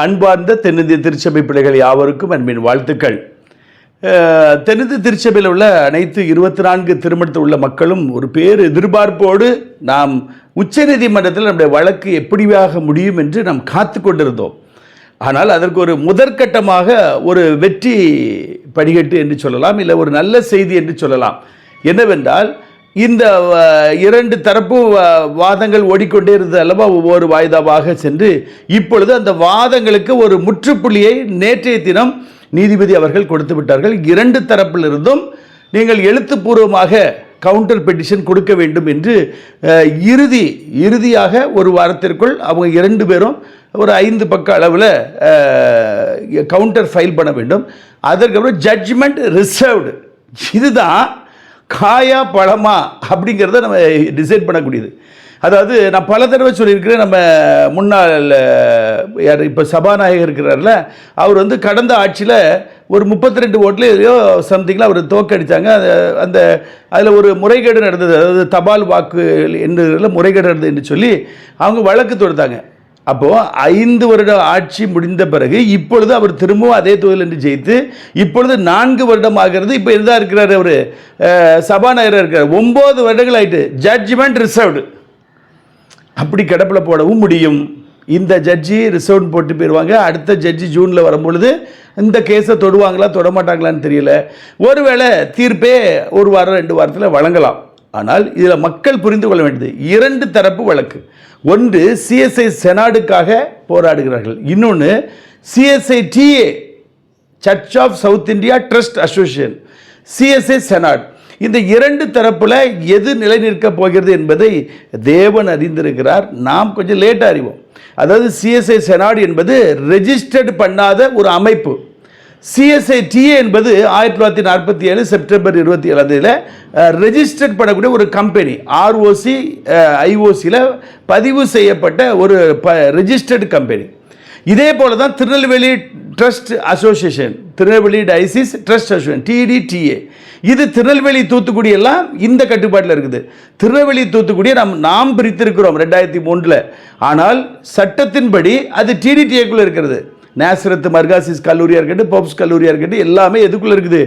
அன்பார்ந்த தென்னிந்திய திருச்சபை பிள்ளைகள் யாவருக்கும் அன்பின் வாழ்த்துக்கள். தென்னிந்திய திருச்சபையில் உள்ள அனைத்து இருபத்தி நான்கு திருமணத்தில் உள்ள மக்களும் ஒரு பேர் எதிர்பார்ப்போடு நாம் உச்சநீதிமன்றத்தில் நம்முடைய வழக்கு எப்படியாக முடியும் என்று நாம் காத்து கொண்டிருந்தோம். ஆனால் அதற்கு ஒரு முதற்கட்டமாக ஒரு வெற்றி படிகட்டு என்று சொல்லலாம் இல்லை ஒரு நல்ல செய்தி என்று சொல்லலாம். என்னவென்றால் இந்த இரண்டு தரப்பு வாதங்கள் ஓடிக்கொண்டே இருந்தது அல்லவா? ஒவ்வொரு வாய்தாவாக சென்று இப்பொழுது அந்த வாதங்களுக்கு ஒரு முற்றுப்புள்ளியை நேற்றைய தினம் நீதிபதி அவர்கள் கொடுத்து விட்டார்கள். இரண்டு தரப்பிலிருந்தும் நீங்கள் எழுத்துப்பூர்வமாக கவுண்டர் பெட்டிஷன் கொடுக்க வேண்டும் என்று இறுதி இறுதியாக ஒரு வாரத்திற்குள் அவங்க இரண்டு பேரும் ஒரு ஐந்து பக்க அளவில் கவுண்டர் ஃபைல் பண்ண வேண்டும். அதற்கப்புறம் ஜட்ஜ்மெண்ட் ரிசர்வ்டு இதுதான் காயா பழமா அப்படிங்கிறத நம்ம டிசைட் பண்ணக்கூடியது. அதாவது நான் பல தடவை சொல்லியிருக்கிறேன் நம்ம முன்னாள் யார் இப்போ சபாநாயகர் இருக்கிறார்ல அவர் வந்து கடந்த ஆட்சியில் ஒரு முப்பத்தி ரெண்டு ஓட்டில் எதையோ சம்திங்கில் அவர் தோக்கடித்தாங்க அது அந்த அதில் ஒரு முறைகேடு நடந்தது. அதாவது தபால் வாக்கு என்று முறைகேடு நடந்தது என்று சொல்லி அவங்க வழக்கு தொடுத்தாங்க. அப்போது ஐந்து வருட ஆட்சி முடிந்த பிறகு இப்பொழுது அவர் திரும்பவும் அதே தொகுதியில் என்று ஜெயித்து இப்பொழுது நான்கு வருடம் ஆகிறது இப்போ இதாக இருக்கிறார் அவர்? சபாநாயகராக இருக்கிறார். ஒம்பது வருடங்கள் ஆயிட்டு ஜட்ஜ்மெண்ட் ரிசர்வ்டு அப்படி கிடப்பில் போடவும் முடியும். இந்த ஜட்ஜி ரிசர்வ் போட்டு போயிடுவாங்க அடுத்த ஜட்ஜி ஜூனில் வரும்பொழுது இந்த கேஸை தொடுவாங்களா தொட மாட்டாங்களான்னு தெரியல. ஒருவேளை தீர்ப்பே ஒரு வாரம் ரெண்டு வாரத்தில் வழங்கலாம். ஆனால் இதில் மக்கள் புரிந்து கொள்ள வேண்டியது இரண்டு தரப்பு வழக்கு. ஒன்று சிஎஸ்ஐ செனாடுக்காக போராடுகிறார்கள். இன்னொன்று CSI TA church of South India trust association CSI synod இந்த இரண்டு தரப்பில் எது நிலை நிற்கப் போகிறது என்பதை தேவன் அறிந்திருக்கிறார். நாம் கொஞ்சம் லேட்டாக அறிவோம். அதாவது சிஎஸ்ஐ செனாட் என்பது ரெஜிஸ்டர்டு பண்ணாத ஒரு அமைப்பு. சிஎஸ்ஐ டிஏ என்பது ஆயிரத்தி தொள்ளாயிரத்தி நாற்பத்தி ஏழு செப்டம்பர் இருபத்தி ஏழாம் தேதியில் ரெஜிஸ்டர்ட் பண்ணக்கூடிய ஒரு கம்பெனி ஆர்ஓசி ஐஓசியில் பதிவு செய்யப்பட்ட ஒரு ப ரெஜிஸ்டர்டு கம்பெனி இதே போல தான் Tirunelveli trust association Tirunelveli diocese trust association TDTA இது திருநெல்வேலி தூத்துக்குடி எல்லாம் இந்த கட்டுப்பாட்டில் இருக்குது. திருநெல்வேலி தூத்துக்குடியை நாம் நாம் பிரித்திருக்கிறோம் ரெண்டாயிரத்தி மூன்றில். ஆனால் சட்டத்தின்படி அது டிடிடிஏக்குள்ளே இருக்கிறது. நேசரத்து மர்காசிஸ் கல்லூரியாக இருக்கட்டும் போப்ஸ் கல்லூரியாக இருக்கட்டும் எல்லாமே எதுக்குள்ளே இருக்குது?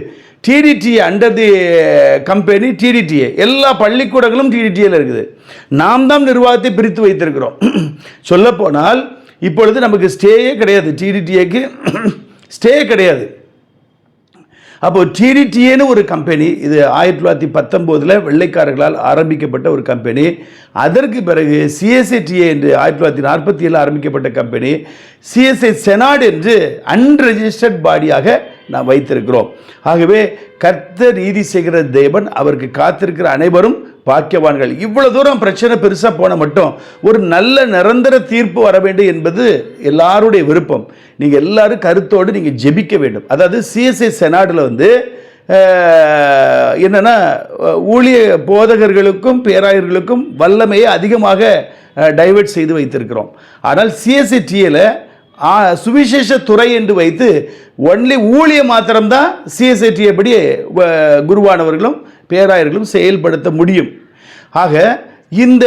TDT under the company TDTA எல்லா பள்ளிக்கூடங்களும் டிடிடிஏல இருக்குது. நாம் தான் நிர்வாகத்தை பிரித்து வைத்திருக்கிறோம். சொல்லப்போனால் இப்பொழுது நமக்கு ஸ்டேயே கிடையாது. டிடிடிஏக்கு ஸ்டே கிடையாது. அப்போது டிடிடிஏன்னு ஒரு கம்பெனி இது ஆயிரத்தி தொள்ளாயிரத்தி பத்தொம்போதில் வெள்ளைக்காரர்களால் ஆரம்பிக்கப்பட்ட ஒரு கம்பெனி அதற்கு பிறகு சிஎஸ்ஐடிஏ என்று ஆயிரத்தி தொள்ளாயிரத்தி நாற்பத்தி ஏழில் ஆரம்பிக்கப்பட்ட கம்பெனி சிஎஸ்ஐ செனாட் என்று அன்ரெஜிஸ்டர்ட் பாடியாக நாம் வைத்திருக்கிறோம். ஆகவே கர்த்தர் நீதி செய்கிற தேவன் அவருக்கு காத்திருக்கிற அனைவரும் பாக்கியவான்கள். இவ்வளோ தூரம் பிரச்சனை பெருசாக போன மட்டும் ஒரு நல்ல நிரந்தர தீர்ப்பு வர வேண்டும் என்பது எல்லாருடைய விருப்பம். நீங்கள் எல்லாரும் கருத்தோடு நீங்கள் ஜெபிக்க வேண்டும். அதாவது சிஎஸ்ஐ செனாடில் வந்து என்னென்னா ஊழிய போதகர்களுக்கும் பேராயர்களுக்கும் வல்லமையை அதிகமாக டைவெர்ட் செய்து வைத்திருக்கிறோம். ஆனால் சிஎஸ்ஐடியில் சுவிசேஷ துறை என்று வைத்து ஒன்லி ஊழிய மாத்திரம்தான் சிஎஸ்ஐடியை படி குருவானவர்களும் பேராயர்களும் செயல்படுத்த முடியும். ஆக இந்த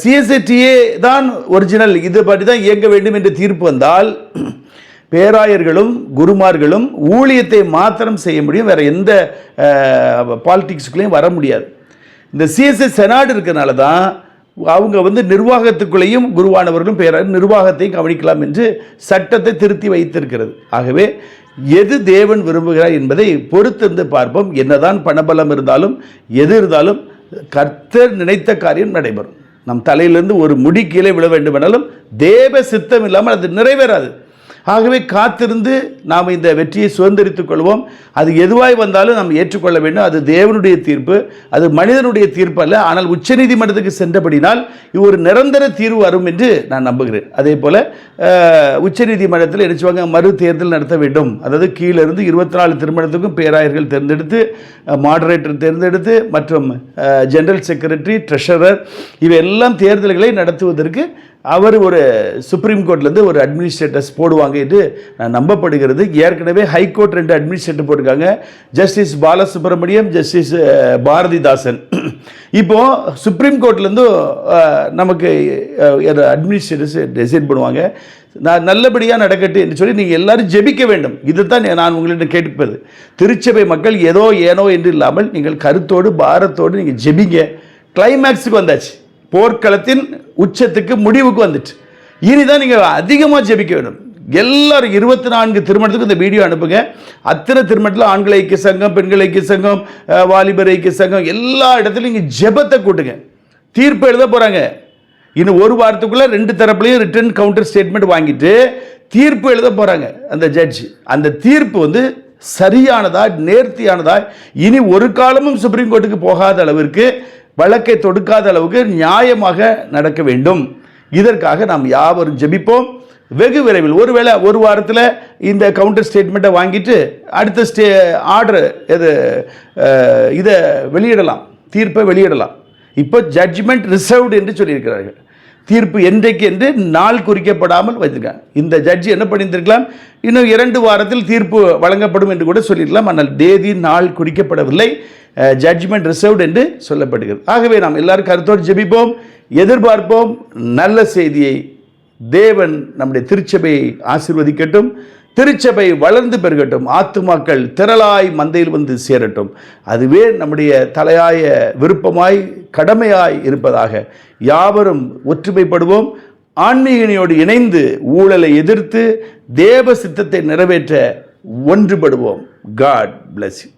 சிஎஸ்ஐடிஏ தான் ஒரிஜினல் இது படி தான் இயங்க வேண்டும் என்று தீர்ப்பு வந்தால் பேராயர்களும் குருமார்களும் ஊழியத்தை மாத்திரம் செய்ய முடியும். வேறு எந்த பாலிட்டிக்ஸுக்குள்ளேயும் வர முடியாது. இந்த சிஎஸ்ஐ செனாடு இருக்கிறனால தான் அவங்க வந்து நிர்வாகத்துக்குள்ளேயும் குருவானவர்களும் பேராயர் நிர்வாகத்தையும் கவனிக்கலாம் என்று சட்டத்தை திருத்தி வைத்திருக்கிறது. ஆகவே எது தேவன் விரும்புகிறார் என்பதை பொறுத்திருந்து பார்ப்போம். என்னதான் பணபலம் இருந்தாலும் எது இருந்தாலும் கர்த்தர் நினைத்த காரியம் நடைபெறும். நம் தலையிலிருந்து ஒரு முடி கீழே விழ வேண்டுமானாலும் தேவ சித்தம் இல்லாமல் அது நிறைவேறாது. ஆகவே காத்திருந்து நாம் இந்த வெற்றியை சுதந்திரித்துக் கொள்வோம். அது எதுவாய் வந்தாலும் நாம் ஏற்றுக்கொள்ள வேண்டும். அது தேவனுடைய தீர்ப்பு அது மனிதனுடைய தீர்ப்பு அல்ல. ஆனால் உச்சநீதிமன்றத்துக்கு சென்றபடினால் இது ஒரு நிரந்தர தீர்வு வரும் என்று நான் நம்புகிறேன். அதே போல் உச்சநீதிமன்றத்தில் நினைச்சுவாங்க மறு தேர்தல் நடத்த வேண்டும். அதாவது கீழே இருந்து இருபத்தி நாலு திருமணத்துக்கும் பேராயர்கள் தேர்ந்தெடுத்து மாடரேட்டர் தேர்ந்தெடுத்து மற்றும் ஜெனரல் செக்ரட்டரி ட்ரெஷரர் இவையெல்லாம் தேர்தல்களை நடத்துவதற்கு அவர் ஒரு சுப்ரீம் கோர்ட்லேருந்து ஒரு அட்மினிஸ்ட்ரேட்டர்ஸ் போடுவாங்க. என்று நான் நம்பப்படுகிறது. ஏற்கனவே ஹைகோர்ட் ரெண்டு அட்மினிஸ்ட்ரேட்டர் போட்டிருக்காங்க. Justice Balasubramaniam justice Bharathidasan. இப்போ சுப்ரீம் கோர்ட்லேருந்து நமக்கு அட்மினிஸ்ட்ரேட்டர்ஸ் டிசைட் பண்ணுவாங்க. நான் நல்லபடியாக நடக்கட்டு என்று சொல்லி நீங்கள் எல்லாரும் ஜெபிக்க வேண்டும். இதுதான் நான் உங்களிடம் கேட்பது. திருச்சபை மக்கள் ஏதோ ஏனோ என்று இல்லாமல் நீங்கள் கருத்தோடு பாரத்தோடு நீங்கள் ஜெபிங்க. கிளைமேக்ஸுக்கு வந்தாச்சு. போர்க்களத்தின் உச்சத்துக்கு முடிவுக்கு வந்துட்டு இனிதான் நீங்கள் அதிகமாக ஜெபிக்க வேண்டும். எல்லாரும் இருபத்தி நான்கு திருமணத்துக்கு இந்த வீடியோ அனுப்புங்க. அத்தனை திருமணத்தில் ஆண்கள் ஐக்கிய சங்கம் பெண்கள் ஐக்கிய சங்கம் வாலிபர் ஐக்கிய சங்கம் எல்லா இடத்துலையும் இங்கே ஜெபத்தை கூட்டுங்க. தீர்ப்பு எழுத போகிறாங்க இன்னும் ஒரு வாரத்துக்குள்ளே ரெண்டு தரப்புலையும் ரிட்டர்ன் கவுண்டர் ஸ்டேட்மெண்ட் வாங்கிட்டு தீர்ப்பு எழுத போகிறாங்க அந்த ஜட்ஜ் அந்த தீர்ப்பு வந்து சரியானதா நேர்த்தியானதா இனி ஒரு காலமும் சுப்ரீம் கோர்ட்டுக்கு போகாத அளவிற்கு வழக்கை தொடுக்காத அளவுக்கு நியாயமாக நடக்க வேண்டும். இதற்காக நாம் யாவரும் ஜெபிப்போம். வெகு விரைவில் ஒருவேளை ஒரு வாரத்தில் இந்த கவுண்டர் ஸ்டேட்மெண்ட்டை வாங்கிட்டு அடுத்த ஸ்டே ஆர்டர் இது இதை வெளியிடலாம். தீர்ப்பை வெளியிடலாம். இப்போ ஜட்ஜ்மெண்ட் ரிசர்வ்டு என்று சொல்லியிருக்கிறார்கள். தீர்ப்பு என்றைக்கு என்று நாள் குறிக்கப்படாமல் வைத்திருக்காங்க. இந்த ஜட்ஜி என்ன பண்ணியிருந்திருக்கலாம்? இன்னும் இரண்டு வாரத்தில் தீர்ப்பு வழங்கப்படும் என்று கூட சொல்லியிருக்கலாம். ஆனால் தேதி நாள் குறிக்கப்படவில்லை. ஜட்ஜ்மெண்ட் ரிசர்வ்டு என்று சொல்லப்படுகிறது. ஆகவே நாம் எல்லாரும் கருத்தோடு ஜெபிப்போம் எதிர்பார்ப்போம். நல்ல செய்தியை தேவன் நம்முடைய திருச்சபையை ஆசிர்வதிக்கட்டும். திருச்சபை வளர்ந்து பெருகட்டும். ஆத்துமாக்கள் திரளாய் மந்தையில் வந்து சேரட்டும். அதுவே நம்முடைய தலையாய விருப்பமாய் கடமையாய் இருப்பதாக யாவரும் ஒற்றுமைப்படுவோம். ஆன்மீகனியோடு இணைந்து ஊழலை எதிர்த்து தேவ சித்தத்தை நிறைவேற்ற ஒன்றுபடுவோம். God bless you